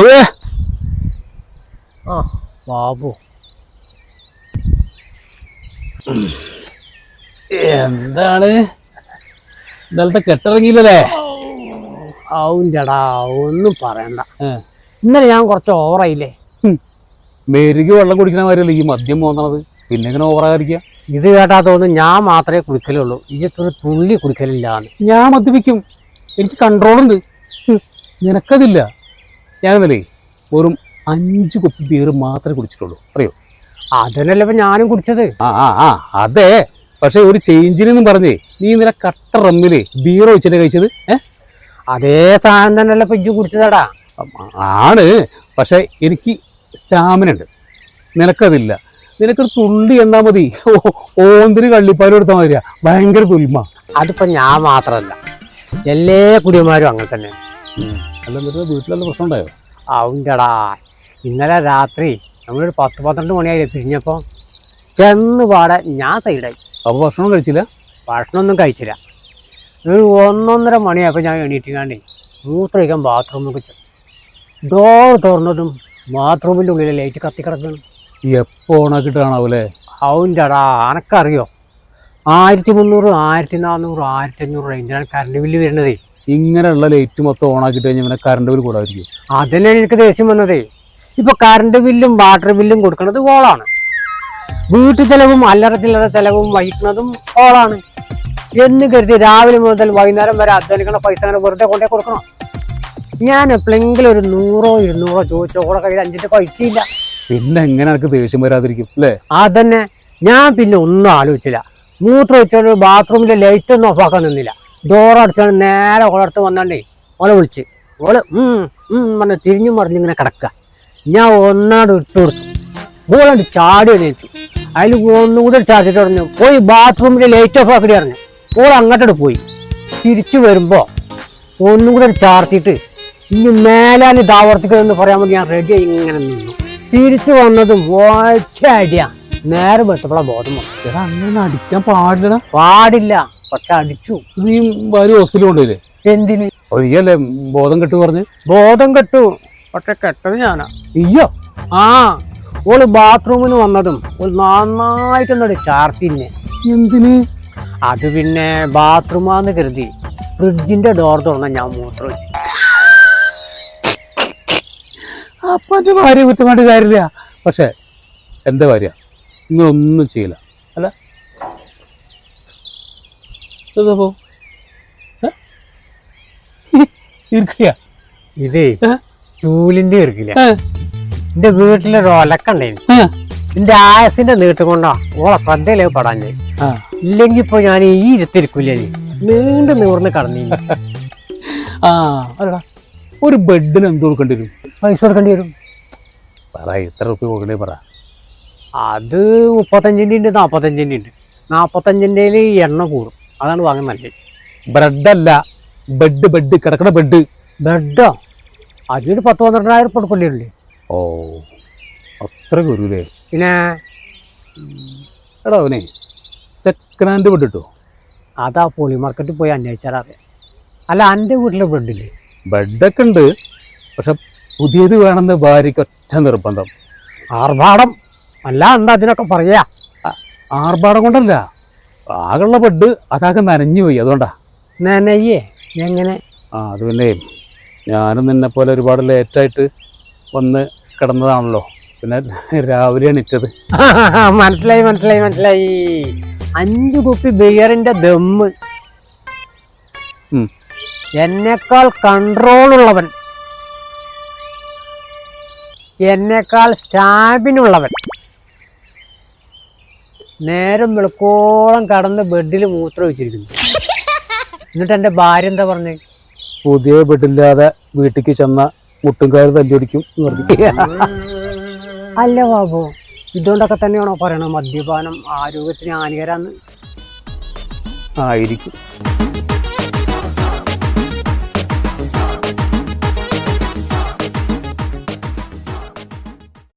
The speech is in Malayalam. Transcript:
പോവേ ആ ബാബു. എന്താണ്? ഇന്നലത്തെ കെട്ടിറങ്ങിയില്ലല്ലേ? ആവുംടാ ഒന്നും പറയണ്ട. ഇന്നലെ ഞാൻ കുറച്ച് ഓവറായില്ലേ? മെരുകി വെള്ളം കുടിക്കണ മാതിരിയല്ലേ ഈ മദ്യം പോന്നണത്? പിന്നെ ഇങ്ങനെ ഓവറാകാതിരിക്കുക ഇത് കേട്ടാ തോന്നുന്നു ഞാൻ മാത്രമേ കുടിക്കലുള്ളൂ. ഇതൊരു തുള്ളി കുടിക്കലില്ലാണ് ഞാൻ മദ്യപിക്കും. എനിക്ക് ഹ്, നിനക്കതില്ല. ഞാനെന്നല്ലേ വെറും അഞ്ച് കുപ്പി ബിയർ മാത്രമേ കുടിച്ചിട്ടുള്ളൂ. അറിയോ? അതിനല്ലേ ഇപ്പം ഞാനും കുടിച്ചത്. ആ ആ ആ അതെ. പക്ഷേ ഒരു ചേഞ്ചിനെന്നും പറഞ്ഞേ നീ ഇന്നലെ കട്ട റമ്മിൽ ബിയർ ഒഴിച്ചല്ലേ കഴിച്ചത്? ഏ? അതേ സാധനം തന്നെയല്ലേ ഇപ്പം ഇജ്ജ് കുടിച്ചതാടാ. ആണ്. പക്ഷേ എനിക്ക് സ്റ്റാമിന ഉണ്ട്. നിനക്കതില്ല. നിനക്കൊരു തുള്ളി എന്നാ മതി. ഓന്തിന് കള്ളിപ്പാലും എടുത്താൽ മതിയാ. ഭയങ്കര തുൽമ അതിപ്പോ ഞാൻ മാത്രമല്ല എല്ലാ കുടിയന്മാരും അങ്ങനെ തന്നെ അല്ല എന്നിട്ട് വീട്ടിലെല്ലാം പ്രശ്നം ഉണ്ടായോ അവന്റെടാ ഇന്നലെ രാത്രി നമ്മളൊരു പത്ത് പന്ത്രണ്ട് മണിയായി പിരിഞ്ഞപ്പോൾ ചെന്ന് പാടെ ഞാൻ സൈഡായി അപ്പോൾ ഭക്ഷണം കഴിച്ചില്ല? ഭക്ഷണമൊന്നും കഴിച്ചില്ല. ഒരു ഒന്നൊന്നര മണിയായപ്പോൾ ഞാൻ എണീറ്റിങ്ങാണ്ടേ മൂത്രമൊഴിക്കാൻ ബാത്റൂമൊക്കെ ചെന്നു. ഡോർ തുറന്നതും ബാത്റൂമിന്റെ ഉള്ളിലെ ലൈറ്റ് കത്തിക്കിടക്കണം എപ്പോൾ എപ്പോ ഓണാക്കിട്ട് കാണാവൂലേ അവന്റെടാ അനക്കറിയോ? ആയിരത്തി മുന്നൂറ് ആയിരത്തി നാനൂറ് ആയിരത്തി അഞ്ഞൂറ് റേഞ്ചിലാണ് കറണ്ട് ബില്ല് വരുന്നതേ. ഇങ്ങനെയുള്ള ലൈറ്റ് മൊത്തം ഓണാക്കിട്ട് കഴിഞ്ഞാൽ പിന്നെ കറണ്ട് ബിൽ കൂടാതിരിക്കും. അതന്നെയാണ് എനിക്ക് ദേഷ്യം വന്നതേ. ഇപ്പൊ കറണ്ട് ബില്ലും വാട്ടർ ബില്ലും കൊടുക്കുന്നത് ഓളാണ് വീട്ടു ചെലവും അല്ലറ ചില്ലറ ചെലവും വഹിക്കുന്നതും ഓളാണ് എന്ന് കരുതി രാവിലെ മുതൽ വൈകുന്നേരം വരെ അധ്വാനിക്കണ പൈസ അങ്ങനെ വെറുതെ കൊണ്ടേ കൊടുക്കണം. ഞാൻ എപ്പോഴെങ്കിലും ഒരു നൂറോ ഇരുന്നൂറോ ചോദിച്ചോ ഓളെ കയ്യിൽ അഞ്ചിന്റെ പൈസ ഇല്ല പിന്നെ എങ്ങനെ എനിക്ക് ദേഷ്യം വരാതിരിക്കും അല്ലേ? അതന്നെ. ഞാൻ പിന്നെ ഒന്നും ആലോചിച്ചില്ല. മൂത്രം വെച്ചോണ്ട് ബാത്റൂമിലെ ലൈറ്റ് ഒന്നും ഓഫാക്കാൻ നിന്നില്ല. ഡോർ അടിച്ചാണ് നേരെ ഓളടുത്ത് വന്നാണ്ടേ ഓളെ വിളിച്ച്. ഓൾ പറഞ്ഞ് തിരിഞ്ഞു മറിഞ്ഞിങ്ങനെ കിടക്കുക ഞാൻ ഒന്നാട് ഇട്ട് കൊടുത്തു. ഓളണ്ട് ചാടി എണീറ്റു. അതിൽ ഒന്നുകൂടെ ചാടിയിട്ട് പറഞ്ഞു പോയി ബാത്റൂമിൽ ലൈറ്റ് ഓഫ് ആക്കി അറിഞ്ഞു ഓൾ അങ്ങോട്ടോട് പോയി. തിരിച്ചു വരുമ്പോൾ ഒന്നും കൂടെ ചാർത്തിയിട്ട് ഇനി മേലാൽ ഇത് ആവർത്തിക്കണമെന്ന് പറയാൻ വേണ്ടി ഞാൻ റെഡി ഇങ്ങനെ നിന്നു. തിരിച്ചു വന്നതും ഒറ്റ അടിയാ. നേരെ ബസ്സപ്പോഴാ ബോധം വന്നു അങ്ങനെ അടിക്കാൻ പാടില്ല പാടില്ല. പക്ഷെ അടിച്ചു. നീ ഭാര്യ ഹോസ്പിറ്റലിൽ കൊണ്ടുപോയില്ലേ? എന്തിന്? ഒയ്യല്ലേ ബോധം കെട്ടു പറഞ്ഞ്? ബോധം കെട്ടു. പക്ഷെ കെട്ടത് ഞാനാ. അയ്യോ ആ ഓൾ ബാത്റൂമിന് വന്നതും ഓൾ നന്നായിട്ടൊന്നടി ചാർത്തിന്നെ. എന്തിന്? അത് പിന്നെ ബാത്റൂമാന്ന് കരുതി ഫ്രിഡ്ജിന്റെ ഡോർ തുറന്ന ഞാൻ മൂത്രം വെച്ചു അപ്പൊ എന്റെ ഭാര്യ കുറ്റമായിട്ട് കാര്യമില്ല. പക്ഷെ എന്റെ ഭാര്യ നിങ്ങളൊന്നും ചെയ്യില്ല. അല്ല ഇരിക്കയാ ഇതേ ചൂലിന്റെ ഇരിക്കില്ല? എന്റെ വീട്ടിലൊരു ഒലക്കണ്ടേ? എന്റെ ആയസിന്റെ നീട്ടം കൊണ്ടാ ഓളെ ശ്രദ്ധയിലേ ആ. ഇല്ലെങ്കി ഇപ്പൊ ഞാൻ ഈ ഇരുത്തിരിക്കൂലേ നീണ്ടു നീർന്ന് കടന്നി ആ അല്ലടാ ഒരു ബെഡിന് എന്ത് കൊടുക്കേണ്ടി വരും? പൈസ കൊടുക്കേണ്ടി വരും. പറ എത്ര റുപ്യ കൊടുക്കണ്ടേ പറ. അത് മുപ്പത്തഞ്ചിന്റെ ഉണ്ട് നാൽപ്പത്തഞ്ചിന്റെ ഉണ്ട് നാൽപ്പത്തഞ്ചിന്റെ എണ്ണ കൂടും. അതാണ് വാങ്ങാൻ നല്ലത് ബ്രെഡല്ല ബെഡ് ബെഡ് കിടക്കണ ബെഡ്. ബെഡോ? അതിനൊരു പത്ത് പന്ത്രണ്ടായിരം ഉറുപ്പ് കൊടുക്കേണ്ടി വരില്ലേ ഓ അത്ര കുരുല്ലേ പിന്നെ? എടാ അവനെ സെക്കൻഡ് ഹാൻഡ് ബെഡ് കിട്ടോ അതാ പോളി മാർക്കറ്റിൽ പോയി അന്വേഷിച്ചാൽ അറിയാം. അല്ല എന്റെ വീട്ടിലെ ബ്രെഡില്ലേ ബെഡൊക്കെ ഉണ്ട് പക്ഷെ പുതിയത് വേണമെന്ന് ഭാര്യയ്ക്ക് ഒറ്റ നിർബന്ധം. ആർഭാടം. അല്ല എന്താ അതിനൊക്കെ പറയാ ആർഭാടം കൊണ്ടല്ല. ആകെയുള്ള ബെഡ് അതാകെ നനഞ്ഞു പോയി. അതുകൊണ്ടാ. നനയ്യേ എങ്ങനെ? ആ അത് പിന്നെ ഞാനും നിന്നെ പോലെ ഒരുപാട് ലേറ്റായിട്ട് വന്ന് കിടന്നതാണല്ലോ. പിന്നെ രാവിലെ എണീറ്റത് മനസ്സിലായി മനസ്സിലായി മനസ്സിലായി. അഞ്ചു കുപ്പി ബിയറിന്റെ ദമ്മ്. എന്നെക്കാൾ കൺട്രോൾ ഉള്ളവൻ. എന്നെക്കാൾ സ്റ്റാബിനുള്ളവൻ നേരം വെളുക്കോളം കടന്ന് ബെഡിൽ മൂത്രം വെച്ചിരിക്കുന്നു എന്നിട്ട് എന്റെ ഭാര്യ എന്താ പറഞ്ഞേ? പുതിയ ബെഡില്ലാതെ വീട്ടിലേക്ക് ചെന്ന മുട്ടുംകാര് തല്ലിയൊടിക്കും അല്ല ബാബു ഇതുകൊണ്ടൊക്കെ തന്നെയാണോ പറയണത്? മദ്യപാനം ആരോഗ്യത്തിന് ഹാനികരാന്ന്. ആയിരിക്കും.